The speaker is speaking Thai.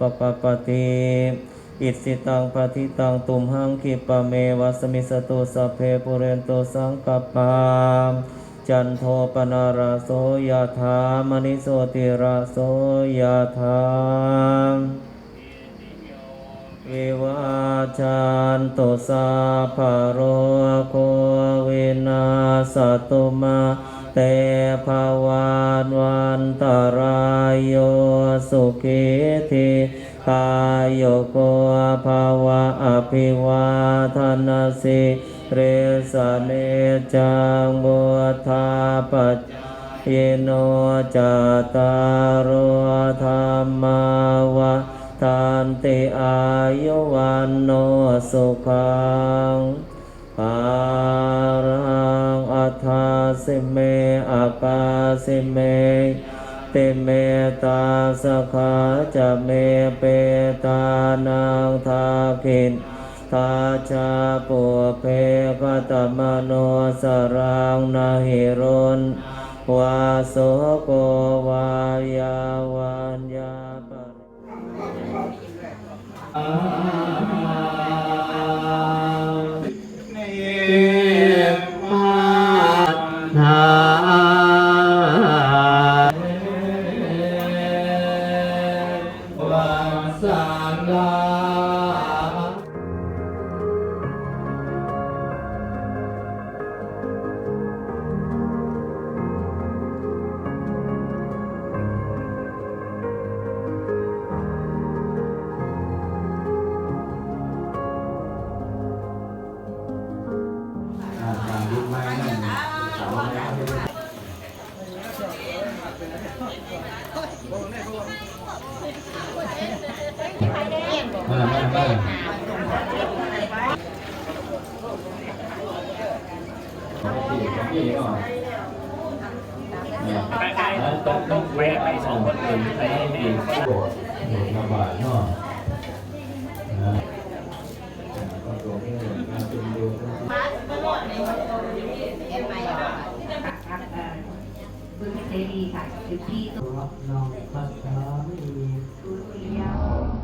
Bapak Khotib อิสิตังปฏิตังตุมหังคิปะเมวะสมิสตุสเพปุเรนโตสังกปปาจันโทปนาราโสยธามณิโสติราโสยธาวิวาจันตุสาภโรโควินาสตุมาเตภวันวันตรายโยสุขิธิ กายโยโกภาวะอภิวาทนาสิเรสเนจังบุธาปัจยโนจตารโธรรมาวะทันติอายุวันโนสุขังปารังอัฏฐาสิเมอากาสิเม ติเมตาสขาจะเมเปตานังทาคินทาชาปุเพกตมโนสรังนาหิรุนวาโสโกวายาวันยาปริ มามามาพี่ก็ ไปไปต้องต้องแวะไปสองคนอื่นไปให้แม่ โกรธหนุนระบาดเนาะ เสรีค่ะสิทธิตุลองปัสสาวิ